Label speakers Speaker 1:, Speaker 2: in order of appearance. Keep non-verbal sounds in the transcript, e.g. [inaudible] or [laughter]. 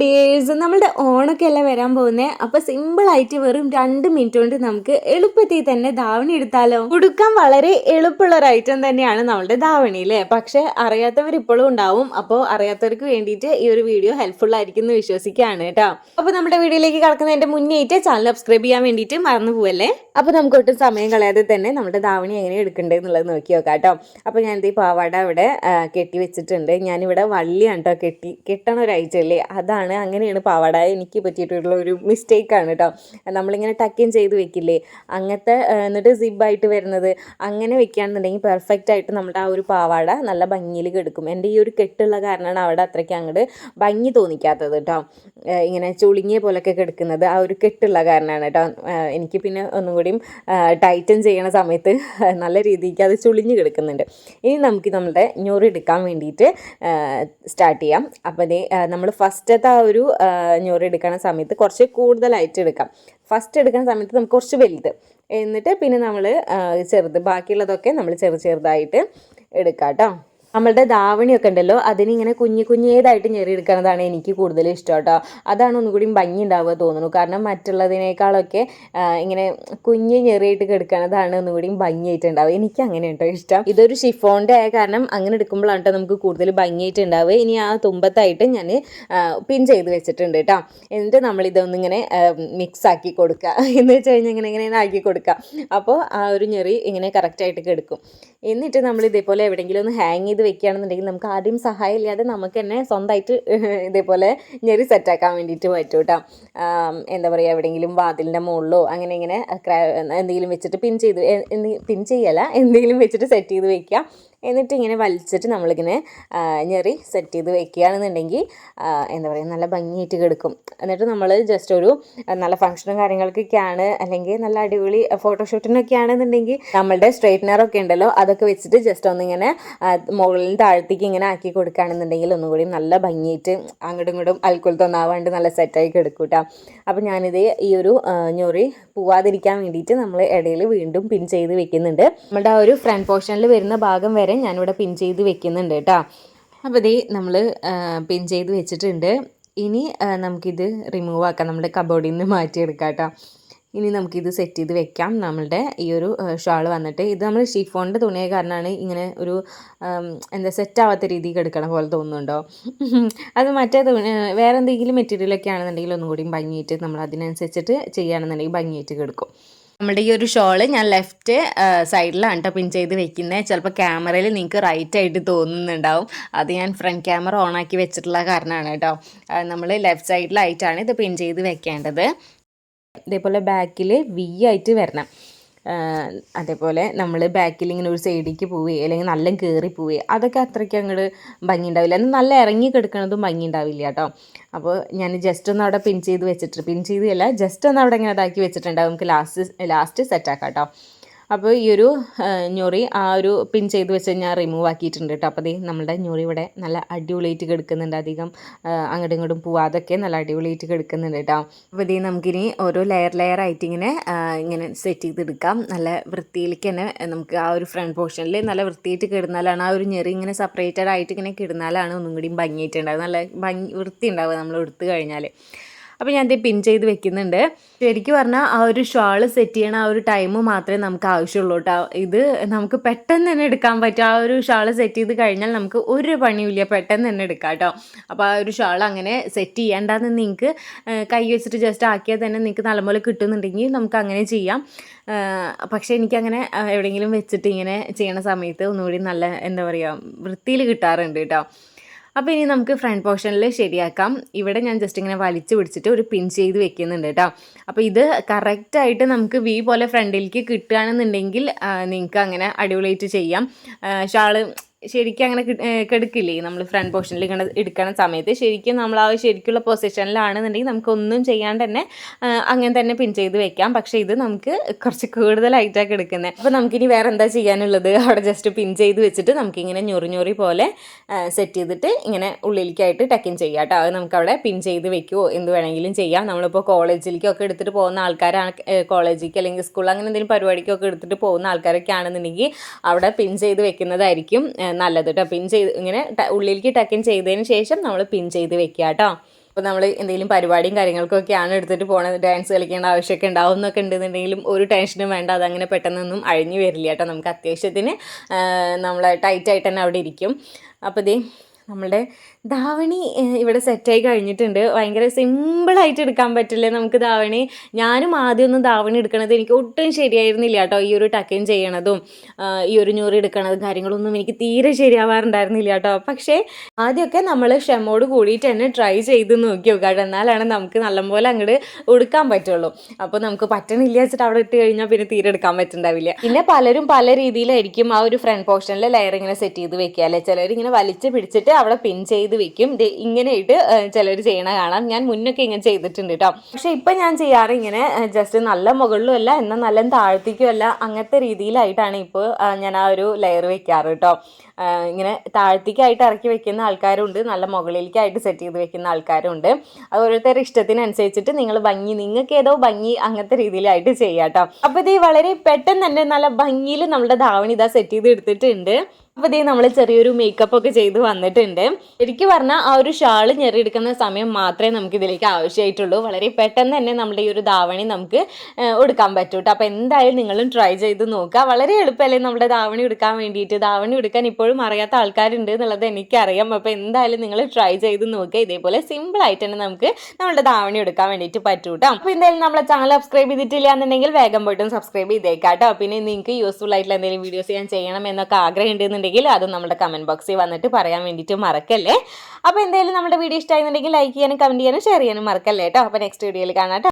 Speaker 1: Dears നമ്മുടെ ഓണൊക്കെ അല്ല വരാൻ പോകുന്നത് അപ്പൊ സിമ്പിൾ ആയിട്ട് വെറും രണ്ട് മിനിറ്റ് കൊണ്ട് നമുക്ക് എളുപ്പത്തിൽ തന്നെ ധാവണി എടുത്താലോ? ഉടുക്കാൻ വളരെ എളുപ്പമുള്ള ഒരു ഐറ്റം തന്നെയാണ് നമ്മുടെ ധാവണി അല്ലേ? പക്ഷെ അറിയാത്തവർ ഇപ്പോഴും ഉണ്ടാവും. അപ്പോൾ അറിയാത്തവർക്ക് വേണ്ടിയിട്ട് ഈ ഒരു വീഡിയോ ഹെൽപ്ഫുൾ ആയിരിക്കും എന്ന് വിശ്വസിക്കുകയാണ് കേട്ടോ. അപ്പോൾ നമ്മുടെ വീഡിയോയിലേക്ക് കടക്കുന്നതിന്റെ മുന്നേറ്റ് ചാനൽ സബ്സ്ക്രൈബ് ചെയ്യാൻ വേണ്ടിയിട്ട് മറന്നു പോവല്ലേ? അപ്പോൾ നമുക്ക് ഒട്ടും സമയം കളയാതെ തന്നെ നമ്മുടെ ധാവണി എങ്ങനെ എടുക്കണ്ടേ എന്നുള്ളത് നോക്കി നോക്കാം കേട്ടോ. അപ്പോൾ ഞാനിത് ഈ പാവാട ഇവിടെ ആ, കെട്ടി വെച്ചിട്ടുണ്ട്. ഞാനിവിടെ വള്ളിയാണ് കേട്ടോ കെട്ടി കെട്ടണ ഒരു ഐറ്റം അല്ലേ? അതാണ് അങ്ങനെയാണ് പാവാട എനിക്ക് പറ്റിയിട്ടുള്ള ഒരു മിസ്റ്റേക്കാണ് കേട്ടോ നമ്മളിങ്ങനെ ടക്കിൻ ചെയ്ത് വെക്കില്ലേ? അങ്ങനത്തെ എന്നിട്ട് സിബായിട്ട് വരുന്നത് അങ്ങനെ വെക്കുകയാണെന്നുണ്ടെങ്കിൽ പെർഫെക്റ്റ് ആയിട്ട് നമ്മുടെ ആ ഒരു പാവാട നല്ല ഭംഗിയിൽ കിടക്കും. എന്റെ ഈ ഒരു കെട്ടുള്ള കാരണമാണ് അവിടെ അത്രയ്ക്ക് അങ്ങോട്ട് ഭംഗി തോന്നിക്കാത്തത് കേട്ടോ ഇങ്ങനെ ചുളിങ്ങിയ പോലൊക്കെ കിടക്കുന്നത് ആ ഒരു കെട്ടുള്ള കാരണമാണ് കേട്ടോ എനിക്ക് പിന്നെ ഒന്നും കൂടിയും ടൈറ്റൻ ചെയ്യണ സമയത്ത് നല്ല രീതിക്ക് അത് ചുളിഞ്ഞ് കിടക്കുന്നുണ്ട്. ഇനി നമുക്ക് നമ്മുടെ ഞൊറി എടുക്കാൻ വേണ്ടിയിട്ട് സ്റ്റാർട്ട് ചെയ്യാം. അപ്പോൾ നമ്മൾ ഫസ്റ്റത്തെ ആ ഒരു ഞൊറി എടുക്കുന്ന സമയത്ത് കുറച്ച് കൂടുതലായിട്ട് എടുക്കാം. ഫസ്റ്റ് എടുക്കുന്ന സമയത്ത് നമുക്ക് കുറച്ച് വലുത്. എന്നിട്ട് പിന്നെ നമ്മൾ ചെറുത് ബാക്കിയുള്ളതൊക്കെ നമ്മൾ ചെറു ചെറുതായിട്ട് എടുക്കാം കേട്ടോ നമ്മളുടെ ധാവണിയൊക്കെ ഉണ്ടല്ലോ അതിനിങ്ങനെ കുഞ്ഞു കുഞ്ഞേതായിട്ട് ഞെറിയെടുക്കുന്നതാണ് എനിക്ക് കൂടുതൽ ഇഷ്ടം കേട്ടോ. അതാണ് ഒന്നുകൂടി ഭംഗി ഉണ്ടാവുക തോന്നുന്നു. കാരണം മറ്റുള്ളതിനേക്കാളൊക്കെ ഇങ്ങനെ കുഞ്ഞ് ഞെറിയിട്ട് കിടക്കുന്നതാണ് ഒന്നുകൂടി ഭംഗിയായിട്ട് ഉണ്ടാവുക എനിക്ക് അങ്ങനെ കേട്ടോ ഇഷ്ടം. ഇതൊരു ഷിഫോണിന്റെ ആയ കാരണം അങ്ങനെ എടുക്കുമ്പോഴാണ് കേട്ടോ നമുക്ക് കൂടുതൽ ഭംഗിയായിട്ട് ഉണ്ടാവുക ഇനി ആ തുമ്പത്തായിട്ട് ഞാൻ പിൻ ചെയ്ത് വെച്ചിട്ടുണ്ട് കേട്ടോ. എന്നിട്ട് നമ്മൾ ഇതൊന്നിങ്ങനെ മിക്സ് ആക്കി കൊടുക്കുക. എന്ന് വെച്ച് കഴിഞ്ഞാൽ ഇങ്ങനെ ഇങ്ങനെ ആക്കി കൊടുക്കുക. അപ്പോൾ ആ ഒരു ഞെറി ഇങ്ങനെ കറക്റ്റായിട്ട് കിടക്കും. എന്നിട്ട് നമ്മൾ ഇതേപോലെ എവിടെയെങ്കിലും ഒന്ന് ഹാങ് ചെയ്ത് വെക്കുകയാണെന്നുണ്ടെങ്കിൽ നമുക്ക് ആദ്യം സഹായം ഇല്ലാതെ നമുക്ക് തന്നെ സ്വന്തമായിട്ട് ഇതേപോലെ ഞെറി സെറ്റാക്കാൻ വേണ്ടിയിട്ട് പറ്റും കേട്ടോ. എന്താ പറയുക എവിടെയെങ്കിലും വാതിലിന്റെ മുകളിലോ അങ്ങനെ ഇങ്ങനെ എന്തെങ്കിലും വെച്ചിട്ട് പിൻ ചെയ്ത് പിൻ ചെയ്യല എന്തെങ്കിലും വെച്ചിട്ട് സെറ്റ് ചെയ്ത് വെക്കുക. എന്നിട്ട് ഇങ്ങനെ വലിച്ചിട്ട് നമ്മളിങ്ങനെ ഞെറി സെറ്റ് ചെയ്ത് വെക്കുകയാണെന്നുണ്ടെങ്കിൽ എന്താ പറയുക നല്ല ഭംഗിയായിട്ട് കിടക്കും. എന്നിട്ട് നമ്മൾ ജസ്റ്റ് ഒരു നല്ല ഫംഗ്ഷനും കാര്യങ്ങൾക്കൊക്കെയാണ് അല്ലെങ്കിൽ നല്ല അടിപൊളി ഫോട്ടോഷൂട്ടിനൊക്കെ ആണെന്നുണ്ടെങ്കിൽ നമ്മളുടെ സ്ട്രെയിറ്റ്നറൊക്കെ ഉണ്ടല്ലോ അതൊക്കെ വെച്ചിട്ട് ജസ്റ്റ് ഒന്നിങ്ങനെ മുകളിൽ താഴത്തേക്ക് ഇങ്ങനെ ആക്കി കൊടുക്കുകയാണെന്നുണ്ടെങ്കിൽ ഒന്നുകൂടി നല്ല ഭംഗിയായിട്ട് അങ്ങോട്ടും ഇങ്ങോട്ടും അൽക്കുൽ തൊന്നാവാണ്ട് നല്ല സെറ്റായി കിടക്കും കേട്ടോ അപ്പോൾ ഞാനിത് ഈ ഒരു ഞൊറി പോവാതിരിക്കാൻ വേണ്ടിയിട്ട് നമ്മൾ ഇടയിൽ വീണ്ടും പിൻ ചെയ്ത് വെക്കുന്നുണ്ട്. നമ്മുടെ ആ ഒരു ഫ്രണ്ട് പോർഷനിൽ വരുന്ന ഭാഗം വരെ ഞാനിവിടെ പിൻ ചെയ്ത് വെക്കുന്നുണ്ട് കേട്ടോ അപ്പോൾ ഇതേ നമ്മൾ പിൻ ചെയ്ത് വെച്ചിട്ടുണ്ട്. ഇനി നമുക്കിത് റിമൂവ് ആക്കാം. നമ്മുടെ കബോർഡിൽ നിന്ന് മാറ്റിയെടുക്കാം കേട്ടോ ഇനി നമുക്കിത് സെറ്റ് ചെയ്ത് വെക്കാം. നമ്മളുടെ ഈ ഒരു ഷാൾ വന്നിട്ട്. ഇത് നമ്മൾ ഷിഫോണിന്റെ തുണിയ കാരണമാണ് ഇങ്ങനെ ഒരു എന്താ സെറ്റ് ആവാത്ത രീതിക്ക് എടുക്കണ പോലെ തോന്നുന്നുണ്ടോ? [laughs] അത് മറ്റേ തുണി വേറെ എന്തെങ്കിലും മെറ്റീരിയലൊക്കെ ആണെന്നുണ്ടെങ്കിൽ ഒന്നും കൂടി ഭംഗിയായിട്ട് നമ്മൾ അതിനനുസരിച്ചിട്ട് ചെയ്യുകയാണെന്നുണ്ടെങ്കിൽ ഭംഗിയായിട്ട് കിടക്കും നമ്മുടെ ഈ ഒരു ഷോൾ ഞാൻ ലെഫ്റ്റ് സൈഡിലാണ് കേട്ടോ പിൻ ചെയ്ത് വെക്കുന്നത് ചിലപ്പോൾ ക്യാമറയിൽ നിങ്ങൾക്ക് റൈറ്റ് ആയിട്ട് തോന്നുന്നുണ്ടാവും. അത് ഞാൻ ഫ്രണ്ട് ക്യാമറ ഓൺ ആക്കി വെച്ചിട്ടുള്ള കാരണമാണ് കേട്ടോ നമ്മൾ ലെഫ്റ്റ് സൈഡിലായിട്ടാണ് ഇത് പിൻ ചെയ്ത് വെക്കേണ്ടത്. ഇതേപോലെ ബാക്കിൽ വി ആയിട്ട് വരണം. അതേപോലെ നമ്മൾ ബാക്കിൽ ഇങ്ങനെ ഒരു സൈഡിലേക്ക് പോവുക അല്ലെങ്കിൽ നല്ല കയറി പോവുക അതൊക്കെ അത്രയ്ക്ക് അങ്ങോട്ട് ഭംഗി ഉണ്ടാവില്ല എന്നാൽ നല്ല ഇറങ്ങി കിടക്കണതും ഭംഗി ഉണ്ടാവില്ല കേട്ടോ. അപ്പോൾ ഞാൻ ജസ്റ്റ് ഒന്ന് അവിടെ പിൻ ചെയ്ത് വെച്ചിട്ട് പിൻ ചെയ്തല്ല ജസ്റ്റ് ഒന്ന് അവിടെ ഇങ്ങനെ ഇതാക്കി വെച്ചിട്ടുണ്ടാവും നമുക്ക് ലാസ്റ്റ് ലാസ്റ്റ് സെറ്റാക്കാം കേട്ടോ. അപ്പോൾ ഈ ഒരു ഞൊറി ആ ഒരു പിൻ ചെയ്ത് വെച്ച് ഞാൻ റിമൂവ് ആക്കിയിട്ടുണ്ട് കേട്ടോ അപ്പോൾ നമ്മുടെ ഞൊറി ഇവിടെ നല്ല അടിപൊളിയായിട്ട് കിടക്കുന്നുണ്ട്. അധികം അങ്ങോട്ടും ഇങ്ങോട്ടും പോവാതൊക്കെ നല്ല അടിപൊളിയായിട്ട് കിടക്കുന്നുണ്ട് കേട്ടോ അപ്പോൾ ഇതേ നമുക്കിനി ഓരോ ലെയർ ലെയർ ആയിട്ട് ഇങ്ങനെ ഇങ്ങനെ സെറ്റ് ചെയ്തെടുക്കാം നല്ല വൃത്തിയിലേക്ക് തന്നെ നമുക്ക് ആ ഒരു ഫ്രണ്ട് പോർഷനിൽ നല്ല വൃത്തിയായിട്ട് കിടന്നാലാണ് ആ ഒരു ഞെറി ഇങ്ങനെ സെപ്പറേറ്റഡ് ആയിട്ട് ഇങ്ങനെ കിടന്നാലാണ് ഒന്നും കൂടി ഭംഗിയായിട്ടുണ്ടാവുക നല്ല ഭംഗി വൃത്തി ഉണ്ടാവുക നമ്മൾ എടുത്തു കഴിഞ്ഞാൽ അപ്പോൾ ഞാൻ ഇത് പിൻ ചെയ്ത് വെക്കുന്നുണ്ട്. ശരിക്കും പറഞ്ഞാൽ ആ ഒരു ഷാൾ സെറ്റ് ചെയ്യണ ആ ഒരു ടൈം മാത്രമേ നമുക്ക് ആവശ്യമുള്ളൂ കേട്ടോ ഇത് നമുക്ക് പെട്ടെന്ന് തന്നെ എടുക്കാൻ പറ്റും. ആ ഒരു ഷാൾ സെറ്റ് ചെയ്ത് കഴിഞ്ഞാൽ നമുക്ക് ഒരു പണിയില്ല പെട്ടെന്ന് തന്നെ എടുക്കാം കേട്ടോ അപ്പോൾ ആ ഒരു ഷാൾ അങ്ങനെ സെറ്റ് ചെയ്യേണ്ടെന്ന് നിങ്ങൾക്ക് കൈ വെച്ചിട്ട് ജസ്റ്റ് ആക്കിയാൽ തന്നെ നിങ്ങൾക്ക് നല്ലപോലെ കിട്ടുന്നുണ്ടെങ്കിൽ നമുക്ക് അങ്ങനെ ചെയ്യാം. പക്ഷേ എനിക്കങ്ങനെ എവിടെയെങ്കിലും വെച്ചിട്ട് ഇങ്ങനെ ചെയ്യണ സമയത്ത് ഒന്നുകൂടി നല്ല എന്താ പറയുക വൃത്തിയിൽ കിട്ടാറുണ്ട് കേട്ടോ അപ്പോൾ ഇനി നമുക്ക് ഫ്രണ്ട് പോർഷനിൽ ശരിയാക്കാം. ഇവിടെ ഞാൻ ജസ്റ്റ് ഇങ്ങനെ വലിച്ചു പിടിച്ചിട്ട് ഒരു പിൻ ചെയ്ത് വെക്കുന്നുണ്ട് കേട്ടോ അപ്പോൾ ഇത് കറക്റ്റായിട്ട് നമുക്ക് വി പോലെ ഫ്രണ്ടിലേക്ക് കിട്ടുകയാണെന്നുണ്ടെങ്കിൽ നിങ്ങൾക്ക് അങ്ങനെ അടിപൊളിയായിട്ട് ചെയ്യാം. ഷാൾ ശരിക്കും അങ്ങനെ കെടുക്കില്ലേ? നമ്മൾ ഫ്രണ്ട് പോർഷനിൽ ഇങ്ങനെ എടുക്കണ സമയത്ത് ശരിക്കും നമ്മൾ ആ ശരിക്കുള്ള പൊസിഷനിലാണെന്നുണ്ടെങ്കിൽ നമുക്കൊന്നും ചെയ്യാണ്ട് തന്നെ അങ്ങനെ തന്നെ പിൻ ചെയ്ത് വെക്കാം. പക്ഷേ ഇത് നമുക്ക് കുറച്ച് കൂടുതലായിട്ടാണ് എടുക്കുന്നത് അപ്പോൾ നമുക്കിനി വേറെ എന്താ ചെയ്യാനുള്ളത്? [laughs] അവിടെ ജസ്റ്റ് പിൻ ചെയ്ത് വെച്ചിട്ട് നമുക്കിങ്ങനെ ഞൊറി ഞൊറി പോലെ സെറ്റ് ചെയ്തിട്ട് ഇങ്ങനെ ഉള്ളിലേക്കായിട്ട് ടക്കിൻ ചെയ്യാം കേട്ടോ അത് നമുക്കവിടെ പിൻ ചെയ്ത് വെക്കുമോ എന്ത് വേണമെങ്കിലും ചെയ്യാം. നമ്മളിപ്പോൾ കോളേജിലേക്കൊക്കെ എടുത്തിട്ട് പോകുന്ന ആൾക്കാരാണ് കോളേജിലേക്ക് അല്ലെങ്കിൽ സ്കൂൾ അങ്ങനെ എന്തെങ്കിലും പരിപാടിക്കൊക്കെ എടുത്തിട്ട് പോകുന്ന ആൾക്കാരൊക്കെ ആണെന്നുണ്ടെങ്കിൽ അവിടെ പിൻ ചെയ്ത് വെക്കുന്നതായിരിക്കും നല്ലത് കേട്ടോ. പിൻ ചെയ്ത് ഇങ്ങനെ ഉള്ളിലേക്ക് ടക്കിൻ ചെയ്തതിന് ശേഷം നമ്മൾ പിൻ ചെയ്ത് വെക്കുക കേട്ടോ. അപ്പോൾ നമ്മൾ എന്തെങ്കിലും പരിപാടിയും കാര്യങ്ങൾക്കൊക്കെയാണ് എടുത്തിട്ട് പോണത്. ഡാൻസ് കളിക്കേണ്ട ആവശ്യമൊക്കെ ഉണ്ടാവും എന്നൊക്കെ ഉണ്ടെന്നുണ്ടെങ്കിലും ഒരു ടെൻഷനും വേണ്ട. അതങ്ങനെ പെട്ടെന്നൊന്നും അഴിഞ്ഞു വരില്ല കേട്ടോ. നമുക്ക് അത്യാവശ്യത്തിന് നമ്മൾ ടൈറ്റായിട്ട് തന്നെ അവിടെ ഇരിക്കും. അപ്പോൾ ഇതേ നമ്മളുടെ ധാവണി ഇവിടെ സെറ്റായി കഴിഞ്ഞിട്ടുണ്ട്. ഭയങ്കര സിമ്പിളായിട്ട് എടുക്കാൻ പറ്റില്ലേ നമുക്ക് ധാവണി? ഞാനും ആദ്യമൊന്നും ധാവണി എടുക്കണത് എനിക്ക് ഒട്ടും ശരിയായിരുന്നില്ല കേട്ടോ ഈ ഒരു ടക്കിൻ ചെയ്യണതും ഈ ഒരു ഞൂറ് എടുക്കണതും കാര്യങ്ങളൊന്നും എനിക്ക് തീരെ ശരിയാവാറുണ്ടായിരുന്നില്ല കേട്ടോ. പക്ഷേ ആദ്യമൊക്കെ നമ്മൾ ക്ഷമോട് കൂടിയിട്ട് തന്നെ ട്രൈ ചെയ്ത് നോക്കി നോക്കാം എന്നാലാണ് നമുക്ക് നല്ലപോലെ അങ്ങോട്ട് ഉടുക്കാൻ പറ്റുള്ളൂ. അപ്പോൾ നമുക്ക് പറ്റണില്ല വെച്ചിട്ട് അവിടെ ഇട്ട് കഴിഞ്ഞാൽ പിന്നെ തീരെ എടുക്കാൻ പറ്റുന്നുണ്ടാവില്ല പിന്നെ പലരും പല രീതിയിലായിരിക്കും ആ ഒരു ഫ്രണ്ട് പോർഷനിൽ ലെയർ ഇങ്ങനെ സെറ്റ് ചെയ്ത് വെക്കുക. അല്ലെ? ചിലർ ഇങ്ങനെ വലിച്ച് പിടിച്ചിട്ട് അവിടെ പിൻ ചെയ്ത് വെക്കും. ദേ ഇങ്ങനെയിട്ട് ചിലർ ചെയ്യണ കാണാം. ഞാൻ മുന്നൊക്കെ ഇങ്ങനെ ചെയ്തിട്ടുണ്ട് കേട്ടോ പക്ഷെ ഇപ്പം ഞാൻ ചെയ്യാറ് ഇങ്ങനെ ജസ്റ്റ് നല്ല മുകളിലും അല്ല എന്നാൽ നല്ല താഴ്ത്തിക്കും അല്ല അങ്ങനത്തെ രീതിയിലായിട്ടാണ് ഇപ്പോൾ ഞാൻ ആ ഒരു ലെയർ വെക്കാറ് കേട്ടോ ഇങ്ങനെ താഴ്ത്തിക്കായിട്ട് ഇറക്കി വെക്കുന്ന ആൾക്കാരുണ്ട്. നല്ല മുകളിലേക്കായിട്ട് സെറ്റ് ചെയ്ത് വെക്കുന്ന ആൾക്കാരുണ്ട്. അത് ഓരോരുത്തരുടെ ഇഷ്ടത്തിനനുസരിച്ചിട്ട് നിങ്ങൾ ഭംഗി നിങ്ങൾക്ക് ഏതോ ഭംഗി അങ്ങനത്തെ രീതിയിലായിട്ട് ചെയ്യാം കേട്ടോ. അപ്പോൾ ഇത് വളരെ പെട്ടെന്ന് തന്നെ നല്ല ഭംഗിയിൽ നമ്മുടെ ധാവണി ഇതാ സെറ്റ് ചെയ്ത് എടുത്തിട്ടുണ്ട്. അപ്പോൾ ഇതേ നമ്മൾ ചെറിയൊരു മേക്കപ്പ് ഒക്കെ ചെയ്ത് വന്നിട്ടുണ്ട്. ശരിക്കും പറഞ്ഞാൽ ആ ഒരു ഷാൾ ഞെറിയെടുക്കുന്ന സമയം മാത്രമേ നമുക്ക് ഇതിലേക്ക് ആവശ്യമായിട്ടുള്ളൂ. വളരെ പെട്ടെന്ന് തന്നെ നമ്മുടെ ഈ ഒരു ധാവണി നമുക്ക് എടുക്കാൻ പറ്റൂട്ടോ അപ്പോൾ എന്തായാലും നിങ്ങളും ട്രൈ ചെയ്ത് നോക്കുക. വളരെ എളുപ്പമല്ലേ നമ്മുടെ ധാവണി എടുക്കാൻ വേണ്ടിയിട്ട്. ധാവണി എടുക്കാൻ ഇപ്പോഴും അറിയാത്ത ആൾക്കാരുണ്ട് എന്നുള്ളത് എനിക്കറിയാം. അപ്പോൾ എന്തായാലും നിങ്ങൾ ട്രൈ ചെയ്ത് നോക്കുക. ഇതേപോലെ സിമ്പിൾ ആയിട്ട് തന്നെ നമുക്ക് നമ്മുടെ ധാവണി എടുക്കാൻ വേണ്ടിയിട്ട് പറ്റും കേട്ടോ അപ്പോൾ എന്തായാലും നമ്മളെ ചാനൽ സബ്സ്ക്രൈബ് ചെയ്തിട്ടില്ല എന്നുണ്ടെങ്കിൽ വേഗം പോയിട്ടും സബ്സ്ക്രൈബ് ചെയ്തേക്കാം കേട്ടോ പിന്നെ നിങ്ങൾക്ക് യൂസ്ഫുൾ ആയിട്ടുള്ള എന്തെങ്കിലും വീഡിയോസ് ഞാൻ ചെയ്യണം എന്നൊക്കെ ആഗ്രഹം ഉണ്ടെന്നുണ്ടെങ്കിൽ അത് നമ്മുടെ കമന്റ് ബോക്സിൽ വന്നിട്ട് പറയാൻ വേണ്ടിയിട്ട് മറക്കല്ലേ. അപ്പോൾ എന്തായാലും നമ്മുടെ വീഡിയോ ഇഷ്ടമായിരുന്നുണ്ടെങ്കിൽ ലൈക്ക് ചെയ്യാനും കമന്റ് ചെയ്യാനും ഷെയർ ചെയ്യാനും മറക്കല്ലേ കേട്ടോ അപ്പോൾ നെക്സ്റ്റ് വീഡിയോയിൽ കാണാം.